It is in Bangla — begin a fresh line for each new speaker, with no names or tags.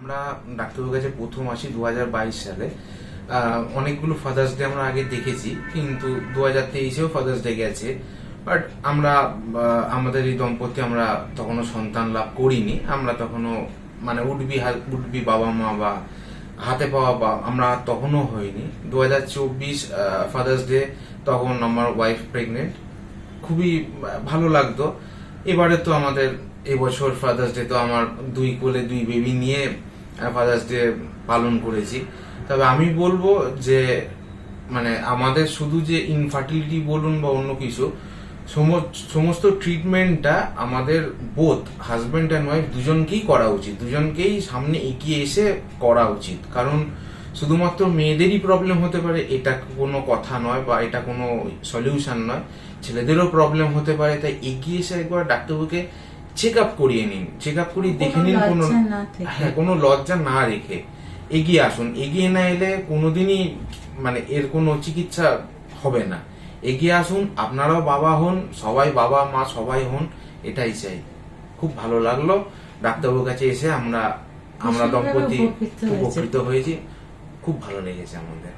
আমরা ডাক্তারবাবুর কাছে প্রথম আসি দু হাজার বাইশ সালে। অনেকগুলো ফাদার্স ডে আমরা আগে দেখেছি, কিন্তু দু হাজার তেইশেও ফাদার্স ডে গেছে। বাট আমরা আমাদের এই দম্পতি আমরা তখনও সন্তান লাভ করিনি। আমরা তখনও মানে উঠবি উঠবি বাবা মা বা হাতে পাওয়া বা আমরা তখনও হইনি। দু হাজার চব্বিশ ফাদার্স ডে তখন আমার ওয়াইফ প্রেগনেন্ট খুবই ভালো লাগতো। এবারে তো আমাদের এবছর ফাদার্স ডে তো আমার দুই কোলে দুই বেবি নিয়ে ফাদার্স ডে পালন করেছি। তবে আমি বলব যে মানে আমাদের শুধু যে ইনফার্টিলিটি বলুন বা অন্য কিছু সম- সমস্ত ট্রিটমেন্টটা আমাদের বোথ হাজব্যান্ড অ্যান্ড ওয়াইফ দুজনকেই করা উচিত। দুজনকেই সামনে এগিয়ে এসে করা উচিত। কারণ শুধুমাত্র মেয়েদেরই প্রবলেম হতে পারে, এটা কোনো কথা নয় বা এটা কোনো সলিউশন নয়। ছেলেদেরও প্রবলেম হতে পারে, তাই এগিয়ে এসে একবার ডাক্তারবাবুকে চেক আপ করিয়ে নিন চেক আপ করিয়ে দেখে নিন কোনো হ্যাঁ কোনো লজ্জা না রেখে এগিয়ে আসুন। এগিয়ে না এলে কোনোদিনই মানে এর কোনো চিকিৎসা হবে না। এগিয়ে আসুন আপনারাও বাবা হন সবাই বাবা মা সবাই হন এটাই চাই। খুব ভালো লাগল। ডাক্তারবাবুর কাছে এসে আমরা আমরা দম্পতি উপকৃত হয়েছি। খুব ভালো লেগেছে আমাদের।